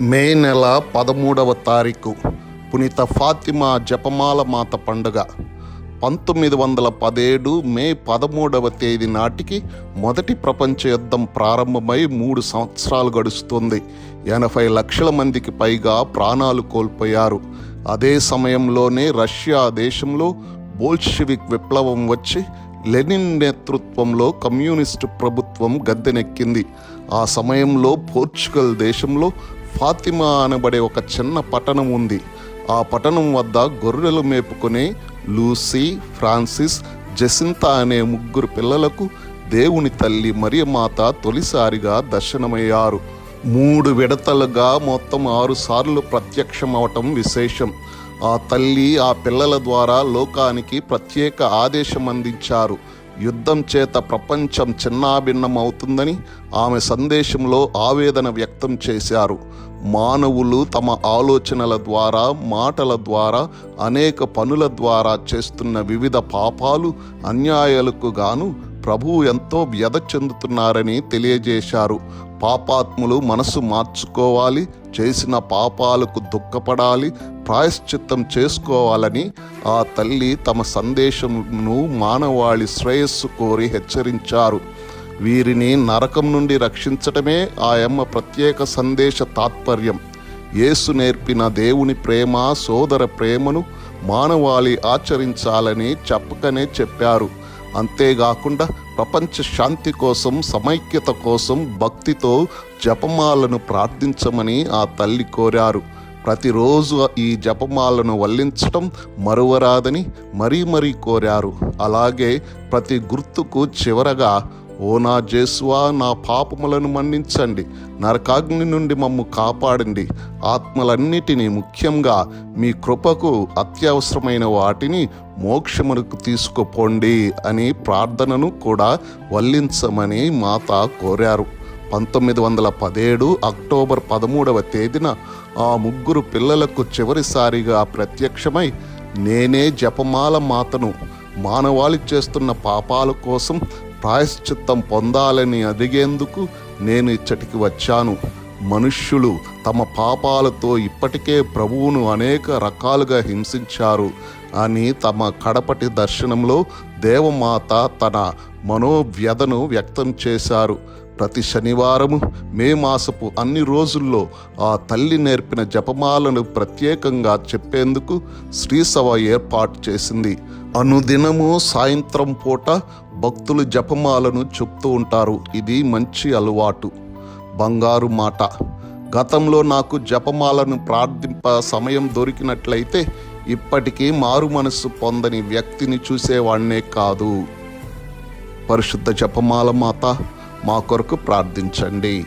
మే నెల పదమూడవ తారీఖు పునీత ఫాతిమా జపమాల మాత పండుగ. పంతొమ్మిది వందల పదిహేడు మే పదమూడవ తేదీ నాటికి మొదటి ప్రపంచ యుద్ధం ప్రారంభమై మూడు సంవత్సరాలు గడుస్తుంది. ఎనభై లక్షల మందికి పైగా ప్రాణాలు కోల్పోయారు. అదే సమయంలోనే రష్యా దేశంలో బోల్షివిక్ విప్లవం వచ్చి లెనిన్ నేతృత్వంలో కమ్యూనిస్టు ప్రభుత్వం గద్దెనెక్కింది. ఆ సమయంలో పోర్చుగల్ దేశంలో ఫాతిమా అనబడే ఒక చిన్న పట్టణం ఉంది. ఆ పట్టణం వద్ద గొర్రెలు మేపుకునే లూసీ ఫ్రాన్సిస్ జసింతా అనే ముగ్గురు పిల్లలకు దేవుని తల్లి మరియమాత తొలిసారిగా దర్శనమయ్యారు. మూడు విడతలుగా మొత్తం ఆరుసార్లు ప్రత్యక్షమవటం విశేషం. ఆ తల్లి ఆ పిల్లల ద్వారా లోకానికి ప్రత్యేక ఆదేశం అందించారు. యుద్ధం చేత ప్రపంచం చిన్నాభిన్నమవుతుందని ఆమె సందేశంలో ఆవేదన వ్యక్తం చేశారు. మానవులు తమ ఆలోచనల ద్వారా మాటల ద్వారా అనేక పనుల ద్వారా చేస్తున్న వివిధ పాపాలు అన్యాయాలకు గాను ప్రభువు ఎంతో వ్యధ చెందుతున్నారని తెలియజేశారు. పాపాత్ములు మనసు మార్చుకోవాలి చేసిన పాపాలకు దుఃఖపడాలి ప్రాయశ్చిత్తం చేసుకోవాలని ఆ తల్లి తమ సందేశంను మానవాళి శ్రేయస్సు కోరి హెచ్చరించారు. వీరిని నరకం నుండి రక్షించటమే ఆయమ్మ ప్రత్యేక సందేశ తాత్పర్యం. యేసు నేర్పిన దేవుని ప్రేమ సోదర ప్రేమను మానవాళి ఆచరించాలని చెప్పకనే చెప్పారు. అంతేకాకుండా ప్రపంచ శాంతి కోసం సమైక్యత కోసం భక్తితో జపమాలను ప్రార్థించమని ఆ తల్లి కోరారు. ప్రతిరోజు ఈ జపమాలను వల్లించటం మరువరాదని మరీ మరీ కోరారు. అలాగే ప్రతి గుర్తుకు చివరగా ఓ నా జేసువా నా పాపములను మన్నించండి. నరకాగ్ని నుండి మమ్ము కాపాడండి. ఆత్మలన్నిటినీ ముఖ్యంగా మీ కృపకు అత్యవసరమైన వాటిని మోక్షమునకు తీసుకుపోండి అని ప్రార్థనను కూడా వల్లించమని మాత కోరారు. పంతొమ్మిది వందల పదిహేడు అక్టోబర్ పదమూడవ తేదీన ఆ ముగ్గురు పిల్లలకు చివరిసారిగా ప్రత్యక్షమై నేనే జపమాల మాతను మానవాళి చేస్తున్న పాపాల కోసం ప్రాయశ్చిత్తం పొందాలని అడిగేందుకు నేను ఇచ్చటికి వచ్చాను. మనుష్యులు తమ పాపాలతో ఇప్పటికే ప్రభువును అనేక రకాలుగా హింసించారు. అని తమ కడపటి దర్శనంలో దేవమాత తన మనోవ్యధను వ్యక్తం చేశారు. ప్రతి శనివారము మే మాసపు అన్ని రోజుల్లో ఆ తల్లి నేర్పిన జపమాలను ప్రత్యేకంగా చెప్పేందుకు శ్రీసభ ఏర్పాటు చేసింది. అనుదినము సాయంత్రం పూట భక్తులు జపమాలను చెప్తూ ఉంటారు. ఇది మంచి అలవాటు. బంగారు మాట. గతంలో నాకు జపమాలను ప్రార్థింప సమయం దొరికినట్లయితే ఇప్పటికీ మారు మనస్సు పొందని వ్యక్తిని చూసేవాణ్ణే కాదు. పరిశుద్ధ జపమాల మాత మా కొరకు ప్రార్థించండి.